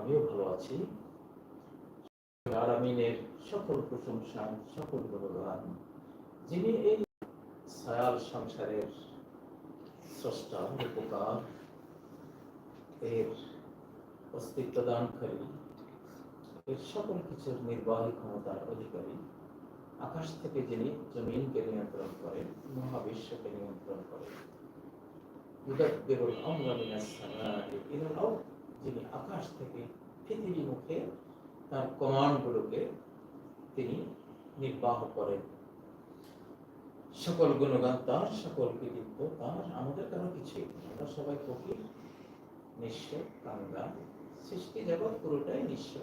আমিও ভালো আছি। আরামিনের সকল প্রশংসা, সকল গুণগান যিনি এই সায়াল সংসারের স্রষ্টা, উপকার, এর অস্তিত্ব দানকারী এর সকল কিছুর নির্বাহী ক্ষমতার অধিকারী, আকাশ থেকে যিনি জমিনকে নিয়ন্ত্রণ করেন, মহাবিশ্বকে নিয়ন্ত্রণ করেন। আমরা মিনাস সামাই ইলাল আরদ যিনি আকাশ থেকে পৃথিবী মুখে তার কমান্ডগুলোকে তিনি নির্বাহ করেন। সকল গুণগান তার, সকল কৃতিত্ব তার, আমাদের কারও কিছুই। আমরা সবাই ফকির, নিঃস্ব কাঙ্গা সৃষ্টি জগৎ পুরোটাই নিঃস্ব।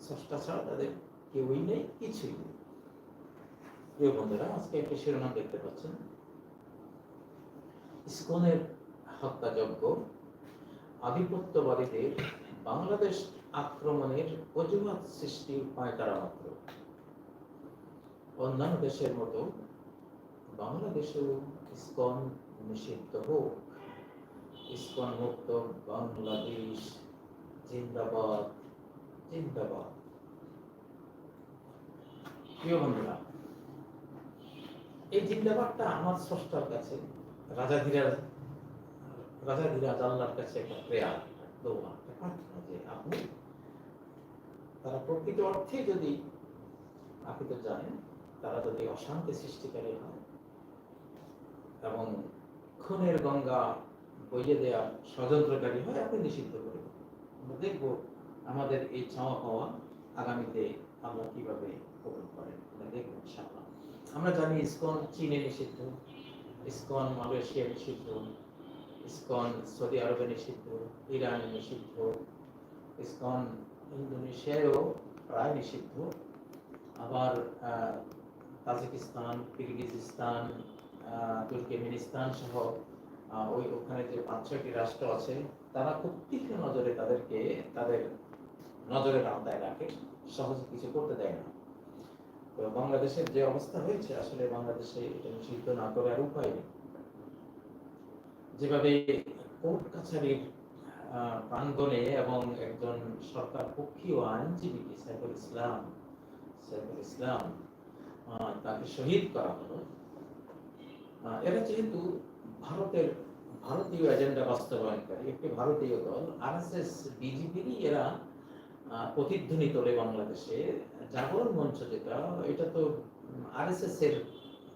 স্রষ্টা ছাড়া তাদের কেউই নেই, কিছুই নেই। প্রিয় বন্ধুরা, আজকে একটি শিরোনাম দেখতে পাচ্ছেন। ইসকনের হত্যাযজ্ঞ আধিপত্যবাদীদের বাংলাদেশ আক্রমণের অজুহাত সৃষ্টির পায়তারা মাত্র। অন্যান্য দেশের মতো বাংলাদেশেও ইসকন নিষিদ্ধ হোক। ইসকন মুক্ত বাংলাদেশ জিন্দাবাদ জিন্দাবাদ। প্রিয় বন্ধুরা, এই জিন্দাবাদটা আমার স্রষ্টার কাছে রাজাধীরাজ রাজাধীরাজ আল্লাহর কাছে একটা প্রেয়ার দোয়া একটা প্রার্থনা যে আপনি, তারা প্রকৃত অর্থে যদি আপনি তো জানেন, তারা যদি অশান্তি সৃষ্টিকারী হয়, এবং খুনের গঙ্গা বইয়ে দেওয়া ষড়যন্ত্রকারী হয়, আপনি নিষিদ্ধ করে দেন। আমরা দেখব আমাদের এই চাওয়া পাওয়া আগামীতে আল্লাহ কীভাবে কবুল করেন, আমরা দেখব ইনশাআল্লাহ আমরা জানি ইসকন, চীনে নিষিদ্ধ, ইসকন, মালয়েশিয়া নিষিদ্ধ ইসকন, সৌদি আরবে নিষিদ্ধ, ইরানে নিষিদ্ধ, ইসকন, ইন্দোনেশিয়ায়ও প্রায় নিষিদ্ধ। আবার তাজিকিস্তান, কিরগিজস্তান তুর্কমেনিস্তান সহ ওই ওখানে যে পাঁচ ছয়টি রাষ্ট্র আছে, তারা খুব তীক্ষ্ণ নজরে তাদেরকে, তাদের নজরের আওতায় রাখে সহজে কিছু করতে দেয় না। তো বাংলাদেশের যে অবস্থা হয়েছে, আসলে বাংলাদেশে এটা নিষিদ্ধ না করার উপায় নেই। যেভাবে কোর্ট কাছারির প্রাঙ্গণে এবং একজন সরকার পক্ষীয় আইনজীবীকে সাইফুল ইসলাম সাইফুল ইসলাম তাকে শহীদ করা হলো। এরা যেহেতু ভারতের ভারতীয় এজেন্ডা বাস্তবায়নকারী, একটি ভারতীয় দল, আরএসএস, বিজেপিরই এরা প্রতিধ্বনি তোলে বাংলাদেশে। জাগরণ মঞ্চ যেটা, এটা তো আর এস এস এর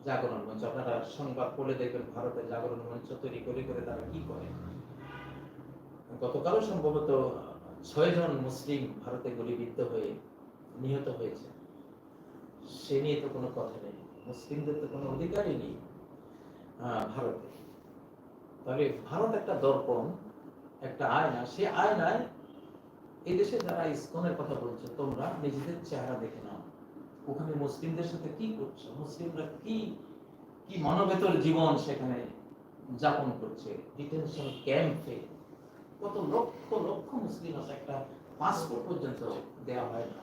জাগরণ মঞ্চ। আপনারা সংবাদ পড়লে দেখবেন, ভারতের জাগরণ মঞ্চ তৈরি করে করে তারা কি করে? গতকালও সম্ভবত ছয় জন মুসলিম ভারতে গুলিবিদ্ধ হয়ে নিহত হয়েছে। সে নিয়ে তো কোনো কথা নেই। মুসলিমদের তো কোনো অধিকারই নেই ভারতে। তাহলে ভারত একটা দর্পণ, একটা আয়না। সে আয়নায় এই দেশে যারা ইসকনের কথা বলছে তোমরা নিজেদের চেহারা দেখে নাও। ওখানে মুসলিমদের সাথে কি করছ? মুসলিমরা কি কি মানবেতর জীবন সেখানে যাপন করছে? ডিটেনশন ক্যাম্পে কত লক্ষ লক্ষ মুসলিম আছে, একটা পাসপোর্ট পর্যন্ত দেওয়া হয় না।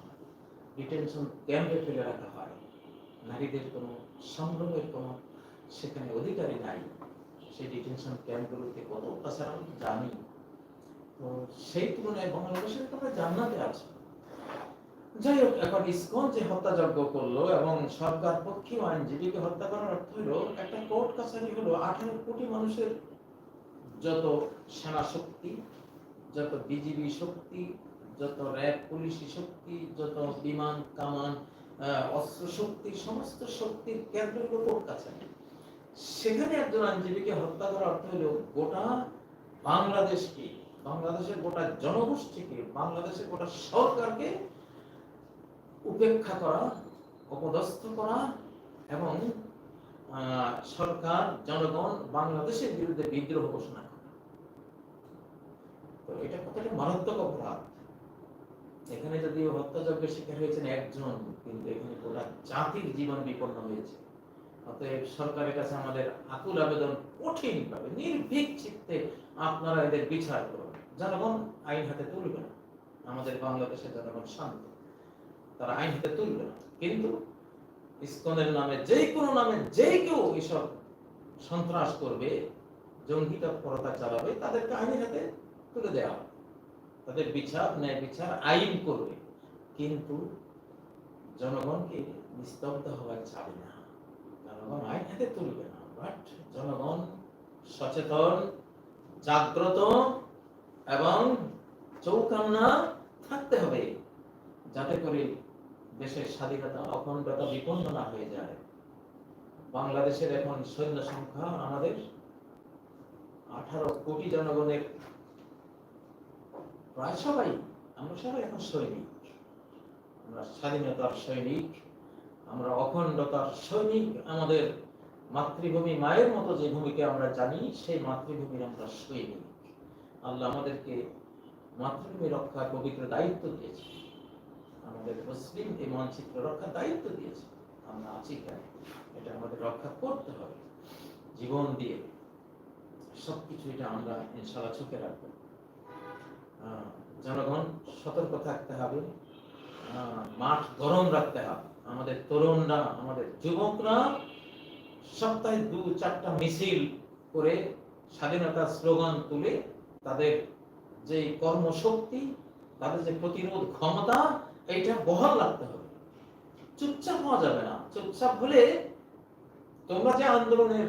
ডিটেনশন ক্যাম্পে ফেলে রাখা হয়। নারীদের কোনো সংগ্রহের কোনো সেখানে অধিকারই নাই। সেই ডিটেনশন ক্যাম্পগুলোতে কত অত্যাচার আমি জানি। তো সেই তুলনায় বাংলাদেশের আমরা জান্নাতে আছে। যাই হোক এখন ইসকন যে হত্যাযজ্ঞ করল এবং সরকার পক্ষীয় আইনজীবীকে হত্যা করার অর্থ হলো, একটা কোর্ট কাছারি হলো আঠারো কোটি মানুষের যত সেনা শক্তি, যত বিজিবি শক্তি, যত র্যাব পুলিশি শক্তি, যত বিমান, কামান অস্ত্র শক্তি, সমস্ত শক্তির কেন্দ্র হলো কোর্ট কাছারি। সেখানে একজন আইনজীবীকে হত্যা করার অর্থ হলো গোটা বাংলাদেশকে, বাংলাদেশের গোটা জনগোষ্ঠীকে, বাংলাদেশের গোটা সরকারকে উপেক্ষা করা, অপদস্থ করা এবং সরকার, জনগণ বাংলাদেশের বিরুদ্ধে বিদ্রোহ ঘোষণা করে। তো এটা কতটা মারাত্মক অপরাধ? এখানে যদি হত্যাযজ্ঞের শিকার হয়েছেন একজন, কিন্তু এখানে গোটা জাতির জীবন বিপন্ন হয়েছে। অতএব সরকারের কাছে আমাদের আকুল আবেদন কঠিন ভাবে নির্ভীক চিত্তে আপনারা এদের বিচার করুন। জনগণ আইন হাতে তুলবে না। আমাদের বাংলাদেশের জনগণ শান্ত। তারা আইন হাতে তুলবে কিন্তু ইসকনের নামে যে কোনো নামে, যে কেউ এসব সন্ত্রাস করবে জঙ্গি পরতা চালাবে, তাদেরকে আইনের হাতে তুলে দেওয়া হবে। তাদের বিচার, ন্যায় বিচার, আইন করবে। কিন্তু জনগণকে নিস্তব্ধ হওয়ার চাবে না। জনগণ আইন হাতে তুলবে না। বাট জনগণ সচেতন, জাগ্রত এবং চৌকান্না থাকতে হবে। যাতে করে দেশের স্বাধীনতা অখণ্ডতা বিপন্ন না হয়ে যায়। বাংলাদেশের এখন সৈন্য সংখ্যা আমাদের আঠারো কোটি জনগণের প্রায় সবাই, আমরা সবাই এখন সৈনিক। আমরা স্বাধীনতার সৈনিক, আমরা অখণ্ডতার সৈনিক, আমাদের মাতৃভূমি মায়ের মতো যে ভূমিকা আমরা জানি, সেই মাতৃভূমির আমরা সৈনিক। আল্লাহ আমাদেরকে মাতৃভূমি রক্ষার পবিত্র দায়িত্ব দিয়েছে আমাদের মুসলিম এই মানচিত্র রক্ষার দায়িত্ব দিয়েছে। আমরা আছি কেন এটা আমাদের রক্ষা করতে হবে। জীবন দিয়ে সবকিছু এটা আমরা ইনশাল্লাহ চোখে রাখব। জনগণ সতর্ক থাকতে হবে। মাঠ গরম রাখতে হবে। আমাদের তরুণরা, আমাদের যুবকরা সপ্তাহে দু চারটা মিছিল করে স্বাধীনতার স্লোগান তুলে তাদের যে কর্মশক্তি, তাদের যে প্রতিরোধ ক্ষমতা এটা বহাল রাখতে হবে। চুপচাপ হওয়া যাবে না। চুপচাপ হলে তোমরা যে আন্দোলনের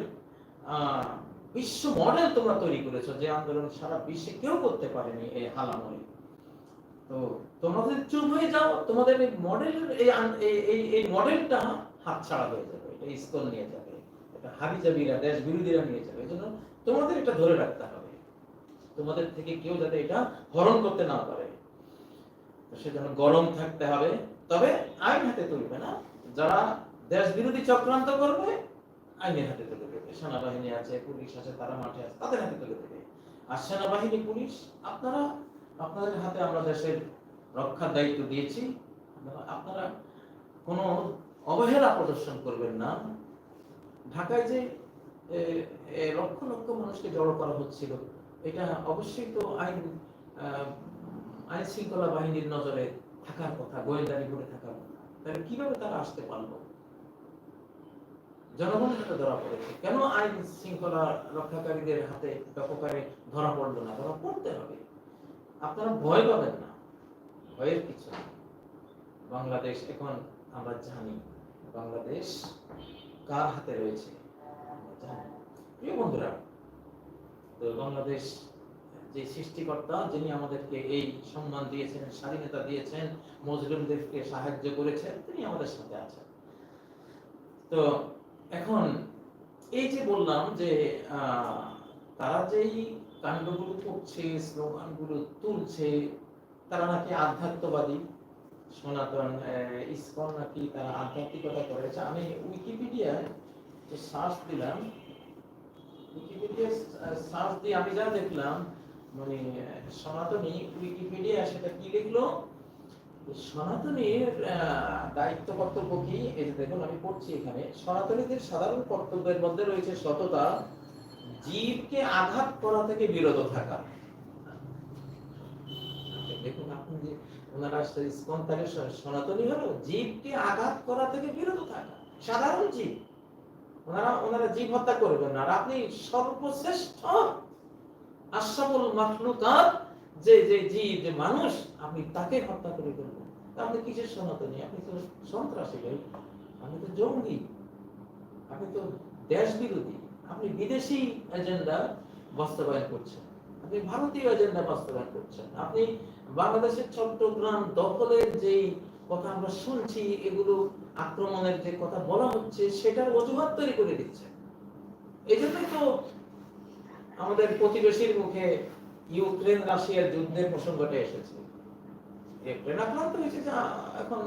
বিশ্ব মডেল তোমরা তৈরি করেছ, যে আন্দোলন সারা বিশ্বে কেউ করতে পারেনি এই হালামলে তো তোমরা যদি চুপ হয়ে যাও, তোমাদের এই মডেল এই এই- মডেলটা হাতছাড়া হয়ে যাবে। এটা ইস্কন নিয়ে যাবে, এটা হাবি হাবিজাবিরা দেশ বিরোধীরা নিয়ে যাবে। এই জন্য তোমাদের এটা ধরে রাখতে হবে। তোমাদের থেকে কেউ যাতে এটা হরণ করতে না পারে। সেজন্য গরম থাকতে হবে। তবে আইন হাতে তুলবে না। যারা দেশ বিরোধী চক্রান্ত করবে, আইনের হাতে তুলে দেবে। সেনাবাহিনী আছে, পুলিশ আছে, তারা মাঠে আছে, তাদের হাতে তুলে দেবে। আর সেনাবাহিনী, পুলিশ, আপনারা, আপনাদের হাতে আমরা দেশের রক্ষার দায়িত্ব দিয়েছি। আপনারা- কোনো অবহেলা প্রদর্শন করবেন না। ঢাকায় যে লক্ষ লক্ষ মানুষকে জড়ো করা হচ্ছিল, এটা অবশ্যই তো আইন আইন শৃঙ্খলা বাহিনীর নজরে থাকার কথা গোয়েন্দারি করে থাকার কথা, তাহলে কীভাবে তারা আসতে পারল? জনগণের হাতে ধরা পড়েছে। কেন আইন শৃঙ্খলা রক্ষাকারীদের হাতে ব্যাপকারে ধরা পড়ল না? ধরা পড়তে হবে। আপনারা ভয় পাবেন না। ভয়ের কিছু বাংলাদেশ এখন আমরা জানি, বাংলাদেশ কার হাতে রয়েছে? জানি। প্রিয় বন্ধুরা, তো বাংলাদেশ যে সৃষ্টিকর্তা যিনি আমাদেরকে এই সম্মান দিয়েছেন, স্বাধীনতা দিয়েছেন, মজলুমদেরকে সাহায্য করেছেন, তিনি আমাদের সাথে আছেন। তো এখন এই যে বললাম যে তারা যেই কাণ্ডগুলো করছে, স্লোগানগুলো তুলছে, তারা নাকি আধ্যাত্মবাদী? সনাতন ইসকন নাকি তারা আধ্যাত্মিকতা করেছে? আমি উইকিপিডিয়ায় সার্চ দিলাম উইকিপিডিয়া সার্চ দিয়ে আমি যা দেখলাম মানে সনাতনী উইকিপিডিয়া সেটা কি লিখলো? সনাতনীর দায়িত্ব কর্তব্য কি? দেখুন, আমি পড়ছি এখানে। সনাতনীদের সাধারণ কর্তব্যের মধ্যে রয়েছে সততা, জীবকে আঘাত করা থেকে বিরত থাকা। দেখুন আপনি যে ওনারা তাহলে সনাতনী হলো, জীবকে আঘাত করা থেকে বিরত থাকা। সাধারণ জীব। ওনারা ওনারা জীব হত্যা করবেন না। আর আপনি সর্বশ্রেষ্ঠ মাখলুকাত, যে যে জীব যে মানুষ আপনি তাকে হত্যা করে ফেলবেন আপনি কিসের সনাতনী? আপনি তো সন্ত্রাসী ভাই। আপনি তো জঙ্গি। আপনি তো দেশ বিরোধী আপনি বিদেশি এজেন্ডা বাস্তবায়ন করছেন। আপনি ভারতীয় এজেন্ডা বাস্তবায়ন করছেন। আপনি বাংলাদেশের চট্টগ্রাম দখলের যেই কথা আমরা শুনছি, এগুলো আক্রমণের যে কথা বলা হচ্ছে, সেটার অজুহাত তৈরি করে দিচ্ছে এই তো আমাদের প্রতিবেশীর মুখে ইউক্রেন রাশিয়ার যুদ্ধের প্রসঙ্গটা এসেছে। ইউক্রেন আক্রান্ত হয়েছে যে এখন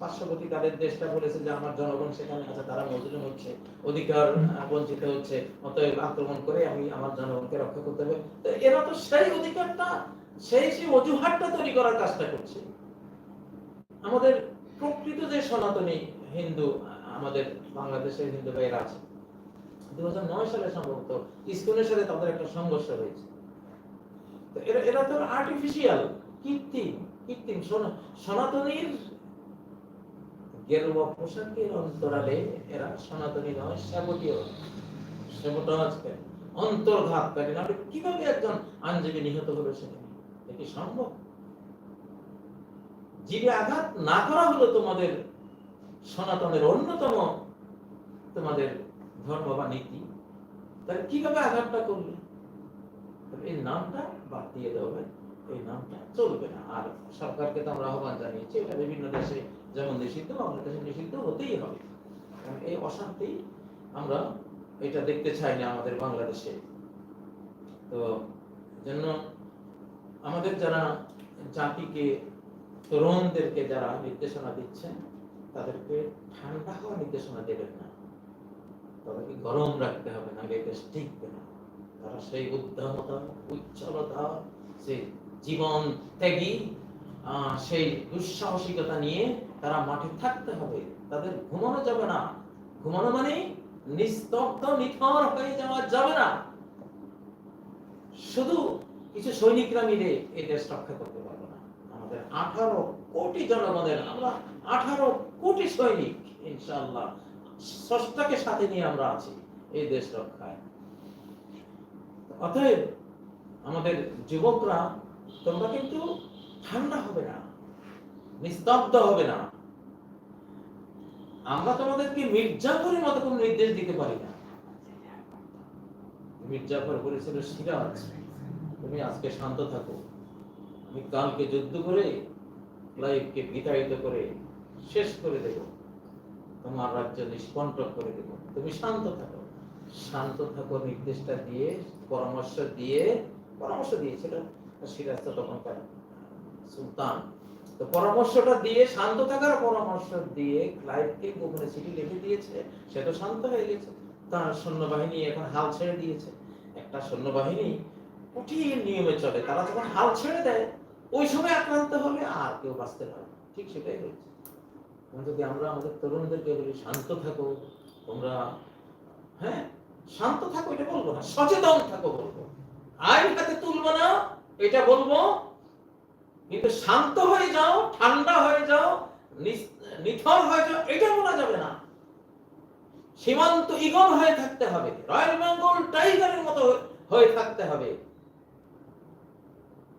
পার্শ্ববর্তী তাদের দেশটা বলেছে যে আমার জনগণ সেখানে আছে তারা মজলুম হচ্ছে অধিকার বঞ্চিত হচ্ছে অতএব আক্রমণ করে আমি আমার জনগণকে রক্ষা করতে হবে। তো এরা তো সেই অধিকারটা সেই সেই অজুহাতটা তৈরি করার কাজটা করছে। আমাদের প্রকৃত যে সনাতনী হিন্দু আমাদের বাংলাদেশের হিন্দু ভাইয়েরা আছে দু সালে সম্ভবত ইস্কনের সাথে তাদের একটা সংঘর্ষ হয়েছে। তো আর্টিফিশিয়াল কৃত্রিম কৃত্রিম সনাতনীর গেরুয়া পোশাকের অন্তরালে এরা সনাতনী নয় নাহলে কীভাবে একজন আইনজীবী নিহত হলো সেখানে? এটা সম্ভব? জীবে আঘাত না করা হলো তোমাদের সনাতনের অন্যতম তোমাদের ধর্ম বা নীতি তাহলে কীভাবে আঘাতটা করলে? তবে এই নামটা বাদ দিয়ে দেওয়া হবে এই নামটা চলবে না। আর সরকারকে তো আমরা আহ্বান জানিয়েছি, এটা বিভিন্ন দেশে, যেমন নিষিদ্ধ, বাংলাদেশে নিষিদ্ধ হতেই হবে। এই অশান্তি আমরা এটা দেখতে চাই না আমাদের বাংলাদেশে। তো জন্য আমাদের যারা জাতিকে, তরুণদেরকে যারা নির্দেশনা দিচ্ছেন, তাদেরকে ঠান্ডা হওয়ার নির্দেশনা দেবেন না। তাদেরকে গরম রাখতে হবে, না দেশ টিকবে না। তারা সেই উদ্যমতা উজ্জ্বলতা সেই জীবন ত্যাগী সেই দুঃসাহসিকতা নিয়ে তারা মাঠে থাকতে হবে। তাদের ঘুমানো যাবে না। ঘুমানো মানে নিস্তব্ধ, নিথর হয়ে যাওয়া যাবে না। শুধু কিছু সৈনিকরা মিলে এই দেশ রক্ষা করতে পারবে না। আমাদের আঠারো কোটি জনগণের আমরা আঠারো কোটি সৈনিক, ইনশাআল্লাহ। ষষ্ঠাকে সাথে নিয়ে আমরা আছি এই দেশ রক্ষায়। অতএব আমাদের যুবকরা, তোমরা কিন্তু ঠান্ডা হবে না, নিস্তব্ধ হবে না। আমরা তোমাদেরকে মির্জাফরের মতো কোনো নির্দেশ দিতে পারি না। মির্জাফর বলেছিল সিরাজ, তুমি আজকে শান্ত থাকো। আমি কালকে যুদ্ধ করে ক্লাইভকে বিতাড়িত করে শেষ করে দেব। তোমার রাজ্য নিষ্কণ্টক করে দেব। তুমি শান্ত থাকো। শান্ত থাকো, নির্দেশটা দিয়ে, পরামর্শ দিয়ে, পরামর্শ দিয়েছিল সিরাজ তখনকার সুলতান, তো পরামর্শটা দিয়ে শান্ত থাকার পরামর্শ দিয়ে ক্লাইভকে গোপনে চিঠি লিখে দিয়েছে, সে তো শান্ত হয়ে গেছে। তার সৈন্যবাহিনী এখন হাল ছেড়ে দিয়েছে। একটা সৈন্যবাহিনী কঠিন নিয়মে চলে, তারা যখন হাল ছেড়ে দেয়, ওই সময় আক্রান্ত হবে, আর কেউ বাঁচতে পারে। ঠিক সেটাই হয়েছে। যদি আমরা আমাদের তরুণদেরকে বলি, শান্ত থাকো, তোমরা হ্যাঁ শান্ত থাকো, এটা বলব না, সচেতন থাকো বলব। আইন হাতে তুলবো না, এটা বলব, কিন্তু শান্ত হয়ে যাও, ঠান্ডা হয়ে যাও নিথর হয়ে যাও, এটা বলা যাবে না। সীমান্ত ইগল হয়ে থাকতে হবে, রয়্যাল বেঙ্গল টাইগারের মতো হয়ে- থাকতে হবে।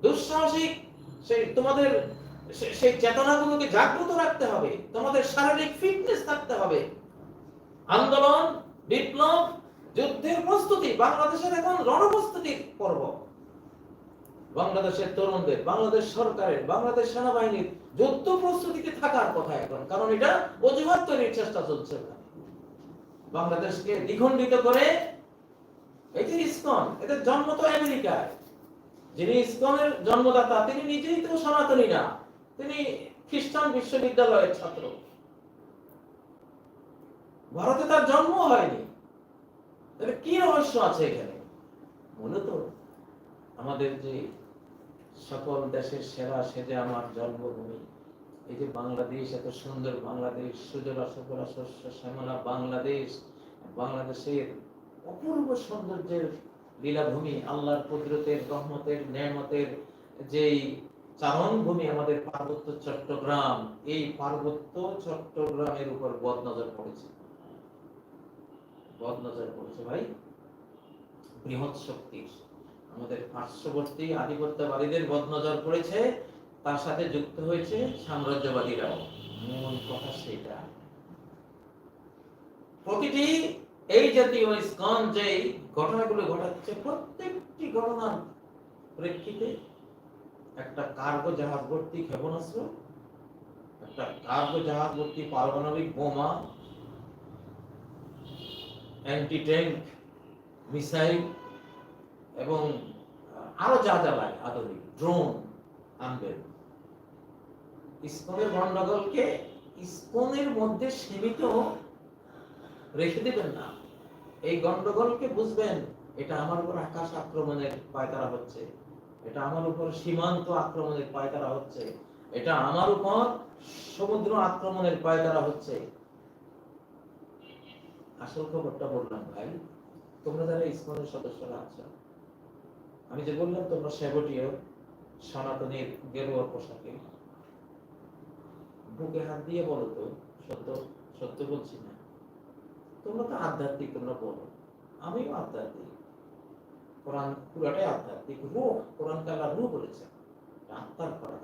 দুঃসাহসিক, সেই তোমাদের সেই চেতনাগুলোকে জাগ্রত রাখতে হবে। তোমাদের শারীরিক ফিটনেস থাকতে হবে। আন্দোলন, বিপ্লব, যুদ্ধের প্রস্তুতি, বাংলাদেশের এখন রণপ্রস্তুতির পর্ব। বাংলাদেশের তরুণদের, বাংলাদেশ সরকারের, বাংলাদেশ সেনাবাহিনীর যুদ্ধ প্রস্তুতিতে থাকার কথা এখন, কারণ এটা অজুহাত তৈরির চেষ্টা চলছে। বাংলাদেশকে দ্বিখণ্ডিত করে, এই যে ইসকন, এদের জন্ম তো আমেরিকায়। যিনি ইসকনের জন্মদাতা, তিনি নিজেই তো সনাতনী না। তিনি খ্রিস্টান বিশ্ববিদ্যালয়ের ছাত্র। ভারতে তার জন্ম হয়নি। তাহলে কি রহস্য আছে এখানে? মূলত আমাদের যে সকল দেশের সেরা সেজে আমার জন্মভূমি, এই যে বাংলাদেশ, এত সুন্দর বাংলাদেশ, সুজলা সুফলা শস্য শ্যামলা বাংলাদেশ, বাংলাদেশের অপূর্ব সৌন্দর্যের লীলাভূমি, আল্লাহর কুদরতের, রহমতের নেয়ামতের যেই চারণভূমি আমাদের পার্বত্য চট্টগ্রাম। এই পার্বত্য চট্টগ্রামের উপর বদনজর পড়েছে। বদনজর পড়েছে ভাই। বৃহৎ শক্তির। আমাদের পার্শ্ববর্তী আধিপত্যবাদীদের বদনজর পড়েছে। তার সাথে যুক্ত হয়েছে সাম্রাজ্যবাদীরাও। মূল কথা সেটা। প্রতিটি এই জাতীয় ইস্কন যে ঘটনাগুলো ঘটাচ্ছে, প্রত্যেকটি ঘটনার প্রেক্ষিতে একটা কার্গো জাহাজ ভর্তি ক্ষেপণাস্ত্র, একটা কার্গো জাহাজ ভর্তি পারমাণবিক বোমা অ্যান্টি ট্যাঙ্ক মিসাইল এবং আরও যা যা লাগে, আধুনিক ড্রোন আনবেন ইসকনের গন্ডগোলকে ইসকনের মধ্যে সীমিত রেখে দেবেন না। এই গন্ডগোলকে বুঝবেন, এটা আমার উপর আকাশ আক্রমণের পায়তারা হচ্ছে। এটা আমার উপর সীমান্ত আক্রমণের পায়তারা হচ্ছে। এটা আমার উপর সমুদ্র আক্রমণের পায়তারা হচ্ছে। আসল খবরটা বললাম ভাই, তোমরা যারা ইসকনের সদস্যরা আছো, আমি যে বললাম তোমরা সেবটীয় সনাতনের গেরুয়া পোশাকে। বুকে হাত দিয়ে বলো তো, সত্য সত্য বলছি না। তোমরা তো আধ্যাত্মিক, তোমরা বলো। আমিও আধ্যাত্মিক। কোরআন পুরাটাই আধ্যাত্মিক রূহ কোরআন কালা রূহ বলেছে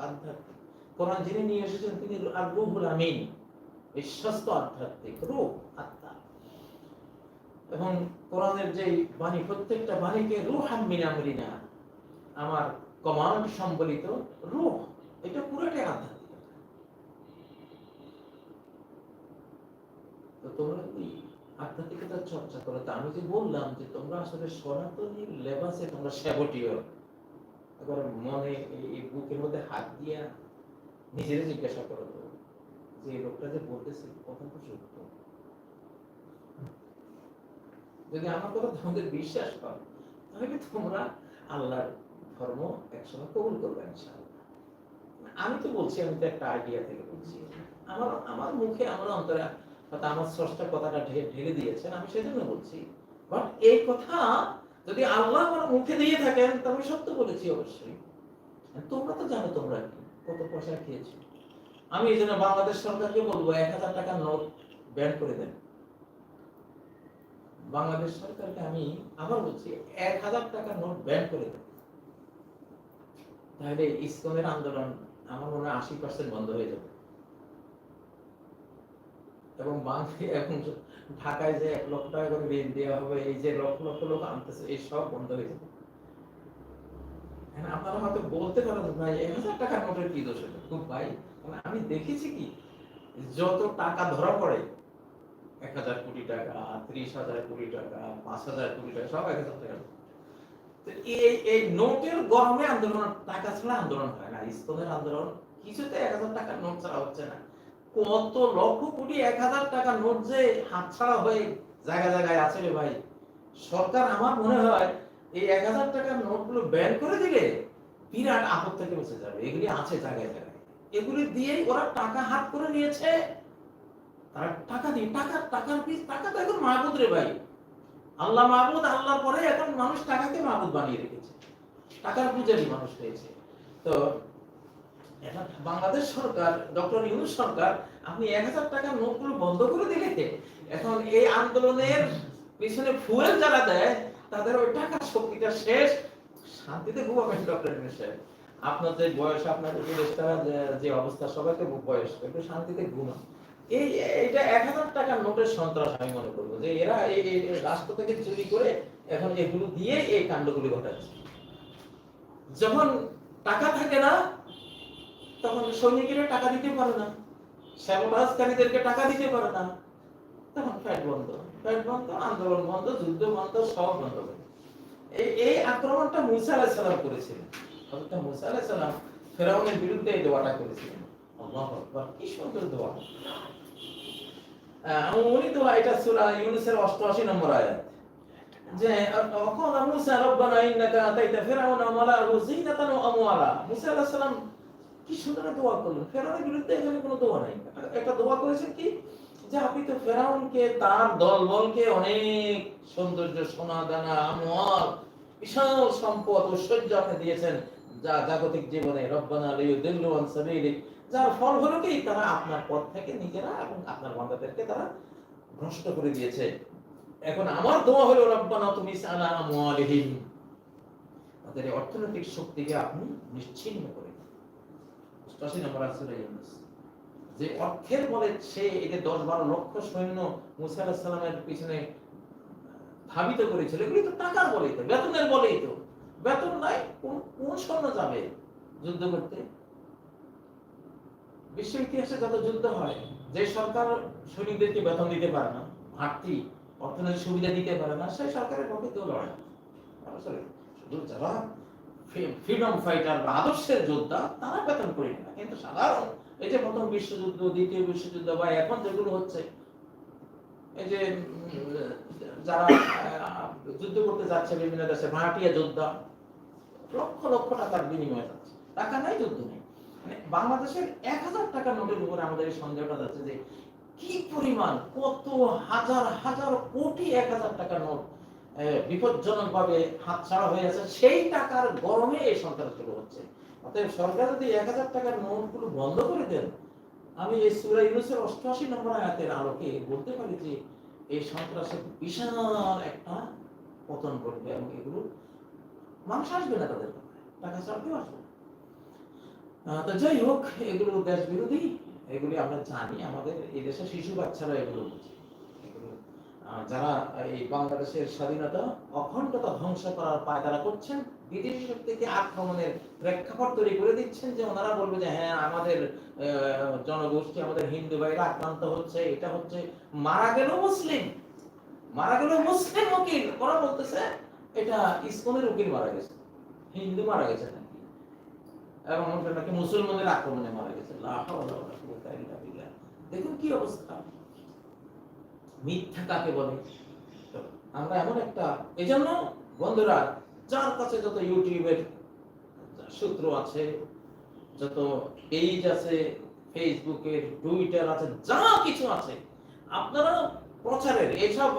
আধ্যাত্মিক। কোরআন যিনি নিয়ে এসেছেন, তিনি আর রুহুল আমিন, বিশ্বস্ত আধ্যাত্মিক রূপ, আত্মা। এবং কোরআনের যে বাণী, প্রত্যেকটা বাণীকে রুহ আমিন আমরিনা, আমার কমান্ড সম্বলিত রূহ এটা পুরোটাই আধ্যাত্মিক। তোমরা আধ্যাত্মিকতার চর্চা করো। তা আমি যে বললাম যে তোমরা আসলে সনাতনী লেবাসে তোমরা সেবটীয় এবার মনে এই- বুকের মধ্যে হাত দিয়া নিজেরে জিজ্ঞাসা করো তো, যে লোকটা যে বলতেছে কথা তো সত্য। যদি আমার কথা তোমাদের বিশ্বাস পাও, তাহলে তোমরা আল্লাহর ধর্ম একসময় কবুল করবে ইনশাআল্লাহ? আমি তো বলছি, আমি তো একটা আইডিয়া থেকে বলছি। আমার আমার মুখে, আমার অন্তরে হয়তো আমার স্রষ্টা কথাটা ঢেলে দিয়েছেন, আমি সেজন্য বলছি। বাট এই কথা যদি আল্লাহ আমার মুখে দিয়ে থাকেন, তা আমি সত্য বলেছি অবশ্যই। তোমরা তো জানো তোমরা কি, কত পয়সা খেয়েছো। আমি এই জন্য বাংলাদেশ সরকারকে বলব, এক হাজার টাকার নোট ব্যান করে দেন। বাংলাদেশ সরকারকে আমি আবার বলছি, এক হাজার টাকার নোট ব্যান করে দেন। তাহলে ইসকনের আন্দোলন আমার মনে হয় আশি পার্সেন্ট বন্ধ হয়ে যাবে। এবং এখন ঢাকায় যে এক লক্ষ টাকা করে ঋণ দেওয়া হবে, এই যে লক্ষ লক্ষ লোক আনতেছে, এই সব বন্ধ হয়ে যাবে। আপনারা হয়তো বলতে পারেন, ভাই এক হাজার টাকার নোটের কি দোষ খুব ভাই মানে আমি দেখেছি কি, যত টাকা ধরা পড়ে, এক হাজার কোটি টাকা, ত্রিশ হাজার কোটি টাকা, পাঁচ হাজার কোটি টাকা, সব এক হাজার টাকা। এই এই নোটের গরমে আন্দোলন, টাকা ছাড়া আন্দোলন হয় না। ইস্কনের আন্দোলন কিছুতে এক হাজার টাকার নোট ছাড়া হচ্ছে না। কত লক্ষ কোটি, এক হাজার টাকা নোট যে হাতছাড়া হয়ে জায়গা জায়গায় আছে রে ভাই। সরকার আমার মনে হয় এই এক হাজার টাকার নোটগুলো ব্যান করে দিলে বিরাট আপদ থেকে বসে যাবে। এগুলি আছে জায়গায় জায়গায়। এগুলি দিয়েই ওরা টাকা হাত করে নিয়েছে। তারা টাকা দিয়ে টাকা, টাকার পিস টাকা তো এখন মাহবুদ রে ভাই। আল্লাহ মাহবুদ, আল্লাহর পরে এখন মানুষ টাকাকে মাহবুদ বানিয়ে রেখেছে। টাকার পূজারি মানুষ হয়েছে। তো বাংলাদেশ সরকার, ডক্টর ইউনুস সরকার, আপনি এক হাজার টাকার নোটগুলো বন্ধ করে দিলে এখন এই আন্দোলনের পিছনে ফুয়েল যারা দেয়, তাদের ওই টাকার শক্তিটা শেষ। শান্তিতে ডক্টর ইউনুস সাহেব। যে বয়স, আপনার যে- অবস্থা, সবাইকে বয়স, একটু শান্তিতে ঘুমান। এই এটা এক হাজার টাকার নোটের সন্ত্রাস আমি মনে করব যে এরা এই রাষ্ট্র থেকে চুরি করে এখন এগুলো দিয়ে এই কাণ্ডগুলি ঘটাচ্ছে। যখন টাকা থাকে না তখন সৈনিকেরা টাকা দিতে পারে না শ্যামরাজকারীদেরকে টাকা দিতে পারে না তখন ফ্যাট বন্ধ ফ্যাট বন্ধ আন্দোলন বন্ধ যুদ্ধ বন্ধ সব বন্ধ এই আক্রমণটা মুসা আলাহ সালাম করেছিলেন অর্থাৎ মুসা আলাহ সালাম ফেরাউনের বিরুদ্ধে এই দোয়াটা করেছিলেন কি সুন্দর দোয়া উনি দোয়া এটা সুরা ইউনুসের অষ্টআশি নম্বর আয়াত যে মুসা রব্বানা ইন্নাকা আতাইতা ওয়া আমওয়ালা মুসা আলাইহিস সালাম কি সুন্দর দোয়া করলেন? ফেরাউনের বিরুদ্ধে এখানে কোনো দোয়া নাই। একটা দোয়া করেছেন কি? যে আপনি তো ফেরাউনকে তার দলবলকে অনেক সৌন্দর্য সোনা দানা আমওয়াল বিশাল সম্পদ, ঐশ্বর্য আপনি দিয়েছেন যা জাগতিক জীবনে রব্বানা লিয়ুদিল্লু আন সাবিলিক যার ফল হলো কি? তারা আপনার পথ থেকে নিজেরা এবং আপনার বান্দাদেরকে তারা ভ্রষ্ট করে দিয়েছে। এখন আমার দোয়া হলো, রব্বানা তুমি সালা আমওয়ালিহিম। তাদের অর্থনৈতিক শক্তিকে আপনি দিন। অষ্টাশি নম্বর আসলে যে অর্থের বলে সে যে দশ বারো লক্ষ সৈন্য মুসা আলাহিস সালামের পিছনে ধাবিত করেছিল, এগুলি তো টাকার বলেই তো, বেতনের বলেই তো। বেতন নাই, কোন সৈন্য যাবে যুদ্ধ করতে? বিশ্ব ইতিহাসে যত যুদ্ধ হয়, যে সরকার সৈনিকদেরকে বেতন দিতে পারে না, ঘাটতি, অর্থনৈতিক সুবিধা দিতে পারে না, সেই সরকারের পক্ষে কেউ লড়ে না। শুধু যারা ফ্রিডম ফাইটার বা আদর্শের যোদ্ধা, তারা বেতন করে না। কিন্তু সাধারণ এই যে প্রথম বিশ্বযুদ্ধ, দ্বিতীয় বিশ্বযুদ্ধ বা এখন যেগুলো হচ্ছে, এই যে যারা যুদ্ধ করতে যাচ্ছে বিভিন্ন দেশে ভাড়াটিয়া যোদ্ধা, লক্ষ লক্ষ টাকার বিনিময়ে যাচ্ছে। টাকা নাই, যুদ্ধ নেই। মানে বাংলাদেশের এক হাজার টাকা নোটের উপরে আমাদের এই সন্দেহটা যাচ্ছে যে, কি পরিমাণ, কত হাজার হাজার কোটি এক হাজার টাকার নোট বিপজ্জনক ভাবে হাতছাড়া হয়ে আছে, সেই টাকার গরমে এই সন্ত্রাসগুলো হচ্ছে। অতএব সরকার যদি এক হাজার টাকার নোটগুলো বন্ধ করে দেন, আমি এই সুরা ইউনুসের অষ্টআশি নম্বর আয়াতের আলোকে বলতে পারি যে, এই সন্ত্রাসের বিশাল একটা পতন ঘটবে এবং এগুলো মানুষ আসবে না তাদের টাকা ছাড়া কেউ আসবে তো যাই হোক, এগুলো দেশ বিরোধী এগুলি আমরা জানি, আমাদের এই দেশে শিশু বাচ্চারা এগুলো বুঝে। যারা এই বাংলাদেশের স্বাধীনতা অখণ্ডতা ধ্বংস করার পায়তারা করছেন বিদেশি শক্তিকে আক্রমণের প্রেক্ষাপট তৈরি করে দিচ্ছেন যে ওনারা বলবে যে হ্যাঁ আমাদের জনগোষ্ঠী, আমাদের হিন্দু ভাইরা আক্রান্ত হচ্ছে, এটা হচ্ছে, মারা গেল মুসলিম, মারা গেল মুসলিম উকিল। ওরা বলতেছে, এটা ইসকনের উকিল মারা গেছে, হিন্দু মারা গেছে নাকি? এবং নাকি মুসলমানের আক্রমণে মারা গেছে। দেখুন কি অবস্থা। মিথ্যা কাকে বলে? আমরা এমন একটা, এজন্য বন্ধুরা, যার কাছে যত ইউটিউবের সূত্র আছে, যত পেজ আছে, ফেসবুকের, টুইটার আছে, যা কিছু আছে আপনারা প্রচারের এইসব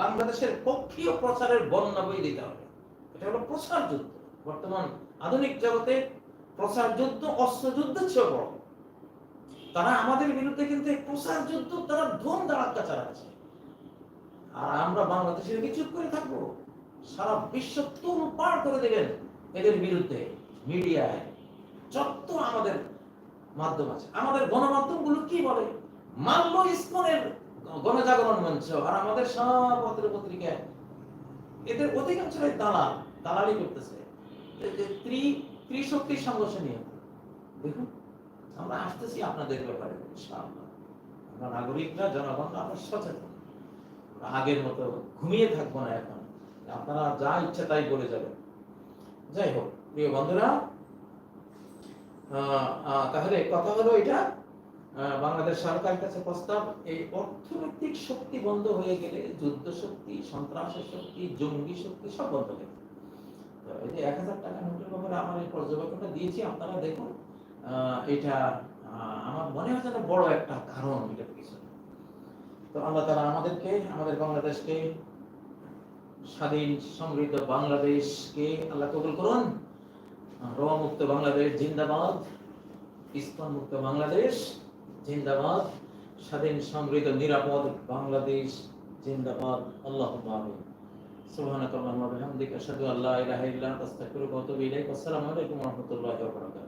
বাংলাদেশের পক্ষীয় প্রচারের বন্যা বই দিতে হবে। এটা হলো প্রচার যুদ্ধ। বর্তমান আধুনিক জগতে প্রচার যুদ্ধ, অস্ত্র যুদ্ধের চেয়ে বড়। তারা আমাদের বিরুদ্ধে কিন্তু প্রচার যুদ্ধ, তারা ধুম দাঁড়াক্কা চালাচ্ছে। আর আমরা বাংলাদেশের কি চুপ করে থাকব? সারা বিশ্ব তুম পার করে দেবেন এদের বিরুদ্ধে মিডিয়ায়। যত আমাদের মাধ্যম আছে। আমাদের গণমাধ্যমগুলো কি বলে? মাল্য ইসকনের গণজাগরণ মঞ্চ আর আমাদের সব পত্র পত্রিকায় এদের অধিকাংশরাই দালাল, দালালি করতেছে। ত্রিশক্তির সংঘর্ষ নিয়ে। দেখুন। আমরা আসতেছি আপনাদের ব্যাপারে, ইনশাআল্লাহ। আমরা নাগরিকরা, জনগণ, আমরা সচেতন। আগের মতো ঘুমিয়ে থাকব না এখন। আপনারা যা ইচ্ছা তাই বলে যাবেন। যাই হোক, প্রিয় বন্ধুরা তাহলে কথা হলো এটা বাংলাদেশ সরকারের কাছে প্রস্তাব, এই অর্থনৈতিক শক্তি বন্ধ হয়ে গেলে যুদ্ধ শক্তি, সন্ত্রাসের শক্তি, জঙ্গি শক্তি সব বন্ধ হয়ে এই যে এক হাজার টাকা নোটের ব্যাপারে আমার এই পর্যবেক্ষণটা দিয়েছি, আপনারা দেখুন। এটা আমার মনে হয় যেন বড় একটা কারণ এটার পিছনে তো আল্লাহ তারা আমাদেরকে, আমাদের বাংলাদেশকে, স্বাধীন সমৃদ্ধ বাংলাদেশকে আল্লাহ কবুল করুন। রোয়া বাংলাদেশ, জিন্দাবাদ। ইসলাম মুক্ত বাংলাদেশ, জিন্দাবাদ। স্বাধীন, সমৃদ্ধ, নিরাপদ বাংলাদেশ, জিন্দাবাদ। আল্লাহ আমিন। সুবহানাক আল্লাহুম্মা ওয়া বিহামদিকা আশহাদু আল্লা ইলাহা ইল্লা আনতা আস্তাগফিরুকা ওয়া আতুবু ইলাইক। আসসালামু আলাইকুম ওয়া রাহমাতুল্লাহি ওয়া বারাকাতুহু।